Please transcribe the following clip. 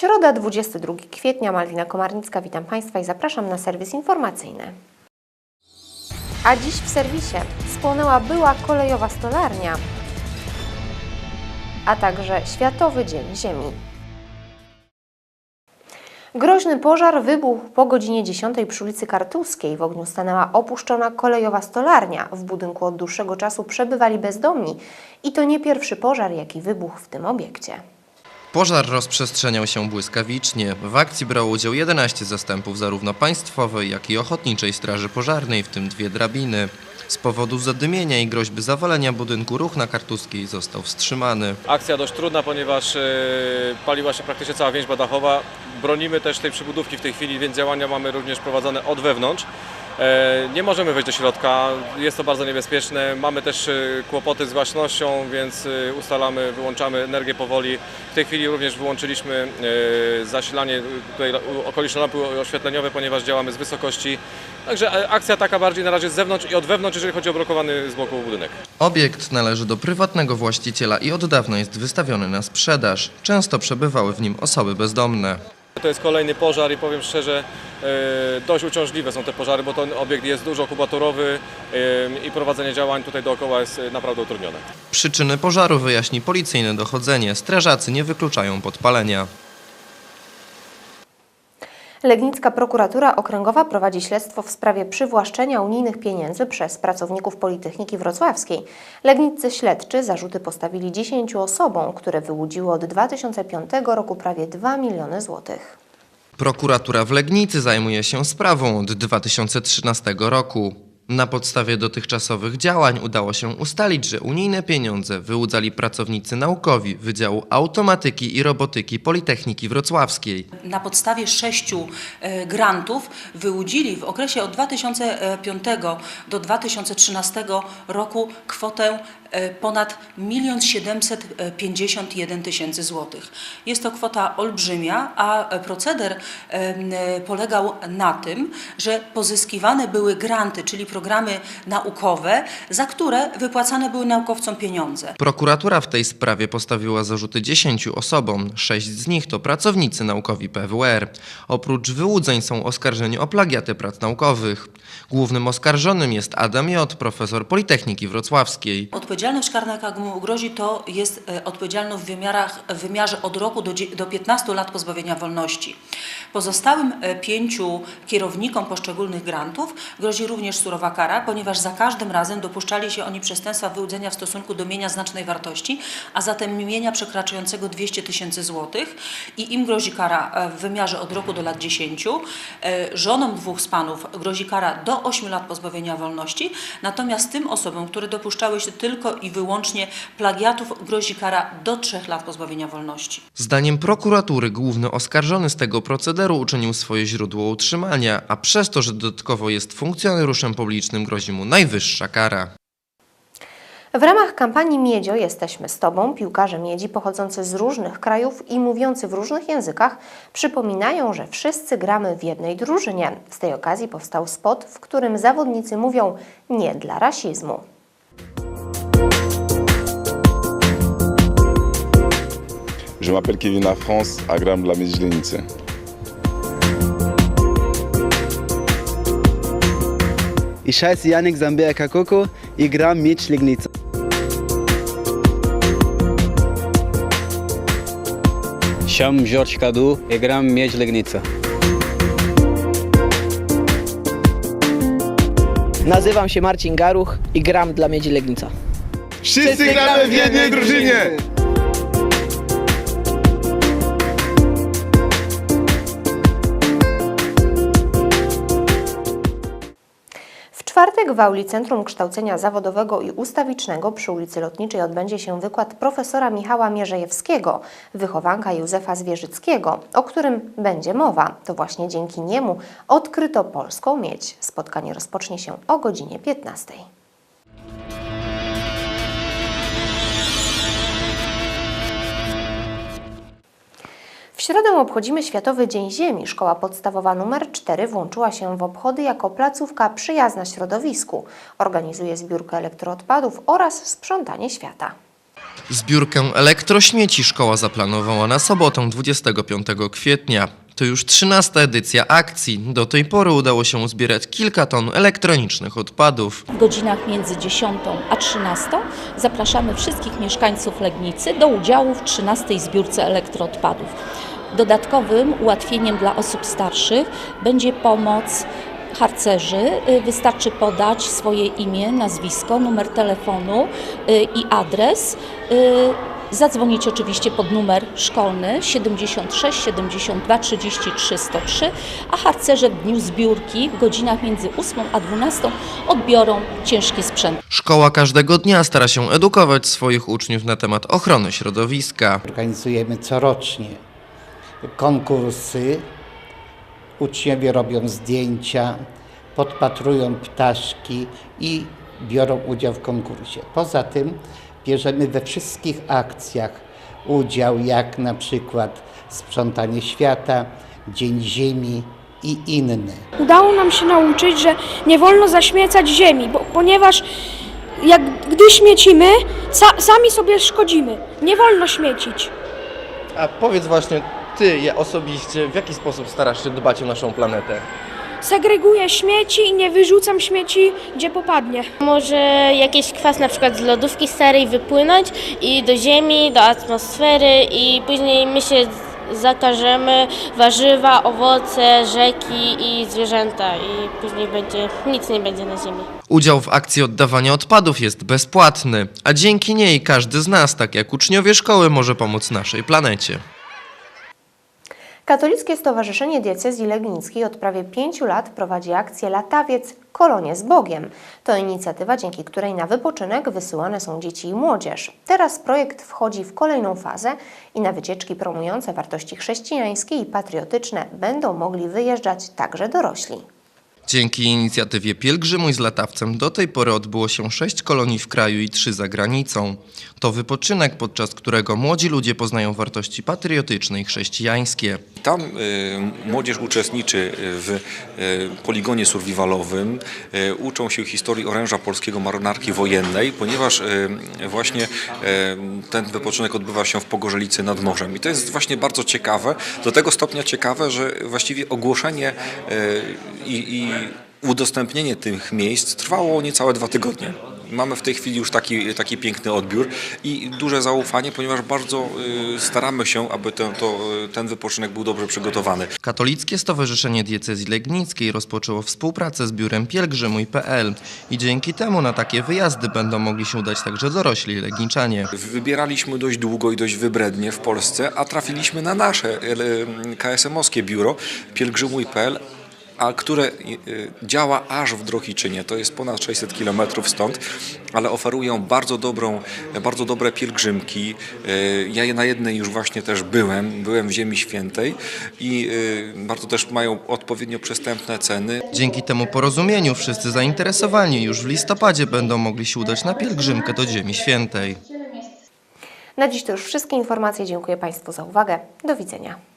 Środa 22 kwietnia, Malwina Komarnicka, witam Państwa i zapraszam na serwis informacyjny. A dziś w serwisie spłonęła była kolejowa stolarnia, a także Światowy Dzień Ziemi. Groźny pożar wybuchł po godzinie 10 przy ulicy Kartuskiej. W ogniu stanęła opuszczona kolejowa stolarnia. W budynku od dłuższego czasu przebywali bezdomni i to nie pierwszy pożar, jaki wybuchł w tym obiekcie. Pożar rozprzestrzeniał się błyskawicznie. W akcji brało udział 11 zastępów zarówno państwowej, jak i ochotniczej straży pożarnej, w tym dwie drabiny. Z powodu zadymienia i groźby zawalenia budynku ruch na Kartuskiej został wstrzymany. Akcja dość trudna, ponieważ e, paliła się praktycznie cała więźba dachowa. Bronimy też tej przybudówki w tej chwili, więc działania mamy również prowadzone od wewnątrz. E, Nie możemy wejść do środka, jest to bardzo niebezpieczne. Mamy też e, kłopoty z głośnością, więc e, ustalamy, wyłączamy energię powoli. W tej chwili również wyłączyliśmy zasilanie tutaj okoliczne lampy oświetleniowe, ponieważ działamy z wysokości. Także akcja taka bardziej na razie z zewnątrz i od wewnątrz, jeżeli chodzi o blokowany z boku budynek. Obiekt należy do prywatnego właściciela i od dawna jest wystawiony na sprzedaż. Często przebywały w nim osoby bezdomne. To jest kolejny pożar i powiem szczerze, e, dość uciążliwe są te pożary, bo ten obiekt jest dużo kubaturowy e, i prowadzenie działań tutaj dookoła jest e, naprawdę utrudnione. Przyczyny pożaru wyjaśni policyjne dochodzenie. Strażacy nie wykluczają podpalenia. Legnicka prokuratura okręgowa prowadzi śledztwo w sprawie przywłaszczenia unijnych pieniędzy przez pracowników Politechniki Wrocławskiej. Legniccy śledczy zarzuty postawili 10 osobom, które wyłudziły od 2005 roku prawie 2 miliony złotych. Prokuratura w Legnicy zajmuje się sprawą od 2013 roku. Na podstawie dotychczasowych działań udało się ustalić, że unijne pieniądze wyłudzali pracownicy naukowi Wydziału Automatyki i Robotyki Politechniki Wrocławskiej. Na podstawie sześciu e, grantów wyłudzili w okresie od 2005 do 2013 roku kwotę e, ponad 1 751 tysięcy złotych. Jest to kwota olbrzymia, a e, proceder e, polegał na tym, że pozyskiwane były granty, czyli programy naukowe, za które wypłacane były naukowcom pieniądze. Prokuratura w tej sprawie postawiła zarzuty 10 osobom, sześć z nich to pracownicy naukowi PWR. Oprócz wyłudzeń są oskarżeni o plagiaty prac naukowych. Głównym oskarżonym jest Adam J., profesor Politechniki Wrocławskiej. Odpowiedzialność karna, jaka mu grozi, to jest e, odpowiedzialność w, wymiarach, w wymiarze od roku do, do 15 lat pozbawienia wolności. Pozostałym e, pięciu kierownikom poszczególnych grantów grozi również surowa kara, ponieważ za każdym razem dopuszczali się oni przestępstwa wyłudzenia w stosunku do mienia znacznej wartości, a zatem mienia przekraczającego 200 tysięcy złotych i im grozi kara e, w wymiarze od roku do lat 10. E, Żonom dwóch z panów grozi kara do 8 lat pozbawienia wolności, natomiast tym osobom, które dopuszczały się tylko i wyłącznie plagiatów, grozi kara do 3 lat pozbawienia wolności. Zdaniem prokuratury główny oskarżony z tego procederu uczynił swoje źródło utrzymania, a przez to, że dodatkowo jest funkcjonariuszem publicznym, grozi mu najwyższa kara. W ramach kampanii Miedzio Jesteśmy z Tobą piłkarze miedzi pochodzący z różnych krajów i mówiący w różnych językach przypominają, że wszyscy gramy w jednej drużynie. Z tej okazji powstał spot, w którym zawodnicy mówią nie dla rasizmu. Je m'appelle Kevin La France, à Gram de la Médjlenice. Ich heiße Yannick Zambia Kakoko i gram miecz Legnica. Siam George Kadu i gram miecz Legnica. Nazywam się Marcin Garuch i gram dla Miedzi Legnica. Wszyscy gramy w jednej drużynie! Czwartek w auli Centrum Kształcenia Zawodowego i Ustawicznego przy ulicy Lotniczej odbędzie się wykład profesora Michała Mierzejewskiego, wychowanka Józefa Zwierzyckiego, o którym będzie mowa. To właśnie dzięki niemu odkryto polską miedź. Spotkanie rozpocznie się o godzinie 15. W środę obchodzimy Światowy Dzień Ziemi. Szkoła podstawowa nr 4 włączyła się w obchody jako placówka przyjazna środowisku. Organizuje zbiórkę elektroodpadów oraz sprzątanie świata. Zbiórkę elektrośmieci szkoła zaplanowała na sobotę 25 kwietnia. To już 13 edycja akcji. Do tej pory udało się uzbierać kilka ton elektronicznych odpadów. W godzinach między 10 a 13 zapraszamy wszystkich mieszkańców Legnicy do udziału w 13 zbiórce elektroodpadów. Dodatkowym ułatwieniem dla osób starszych będzie pomoc harcerzy. Y, Wystarczy podać swoje imię, nazwisko, numer telefonu y, i adres. Zadzwonić oczywiście pod numer szkolny 76 72 33 103, a harcerze w dniu zbiórki w godzinach między 8 a 12 odbiorą ciężki sprzęt. Szkoła każdego dnia stara się edukować swoich uczniów na temat ochrony środowiska. Organizujemy corocznie konkursy. Uczniowie robią zdjęcia, podpatrują ptaszki i biorą udział w konkursie. Poza tym bierzemy we wszystkich akcjach udział, jak na przykład sprzątanie świata, Dzień Ziemi i inne. Udało nam się nauczyć, że nie wolno zaśmiecać ziemi, bo, ponieważ jak gdy śmiecimy, sa, sami sobie szkodzimy. Nie wolno śmiecić. A powiedz właśnie, ty je osobiście, w jaki sposób starasz się dbać o naszą planetę? Segreguję śmieci i nie wyrzucam śmieci, gdzie popadnie. Może jakiś kwas na przykład z lodówki starej wypłynąć i do ziemi, do atmosfery i później my się zakażemy warzywa, owoce, rzeki i zwierzęta i później będzie nic nie będzie na ziemi. Udział w akcji oddawania odpadów jest bezpłatny, a dzięki niej każdy z nas, tak jak uczniowie szkoły, może pomóc naszej planecie. Katolickie Stowarzyszenie Diecezji Legnickiej od prawie pięciu lat prowadzi akcję Latawiec Kolonie z Bogiem. To inicjatywa, dzięki której na wypoczynek wysyłane są dzieci i młodzież. Teraz projekt wchodzi w kolejną fazę i na wycieczki promujące wartości chrześcijańskie i patriotyczne będą mogli wyjeżdżać także dorośli. Dzięki inicjatywie Pielgrzymuj z latawcem do tej pory odbyło się sześć kolonii w kraju i trzy za granicą. To wypoczynek, podczas którego młodzi ludzie poznają wartości patriotyczne i chrześcijańskie. Tam y, młodzież uczestniczy w y, poligonie survivalowym, y, uczą się historii oręża polskiego marynarki wojennej, ponieważ y, właśnie y, ten wypoczynek odbywa się w Pogorzelicy nad morzem. I to jest właśnie bardzo ciekawe, do tego stopnia ciekawe, że właściwie ogłoszenie y, i, i udostępnienie tych miejsc trwało niecałe dwa tygodnie. Mamy w tej chwili już taki, taki piękny odbiór i duże zaufanie, ponieważ bardzo y, staramy się, aby ten, to, y, ten wypoczynek był dobrze przygotowany. Katolickie Stowarzyszenie Diecezji Legnickiej rozpoczęło współpracę z biurem Pielgrzymuj.pl i dzięki temu na takie wyjazdy będą mogli się udać także dorośli legniczanie. Wybieraliśmy dość długo i dość wybrednie w Polsce, a trafiliśmy na nasze y, KSM-owskie biuro pielgrzymuj.pl, a które y, działa aż w Drohiczynie. To jest ponad 600 km stąd, ale oferują bardzo dobrą, bardzo dobre pielgrzymki. Y, Ja na jednej już właśnie też byłem, byłem w Ziemi Świętej i y, bardzo też mają odpowiednio przystępne ceny. Dzięki temu porozumieniu wszyscy zainteresowani już w listopadzie będą mogli się udać na pielgrzymkę do Ziemi Świętej. Na dziś to już wszystkie informacje. Dziękuję Państwu za uwagę. Do widzenia.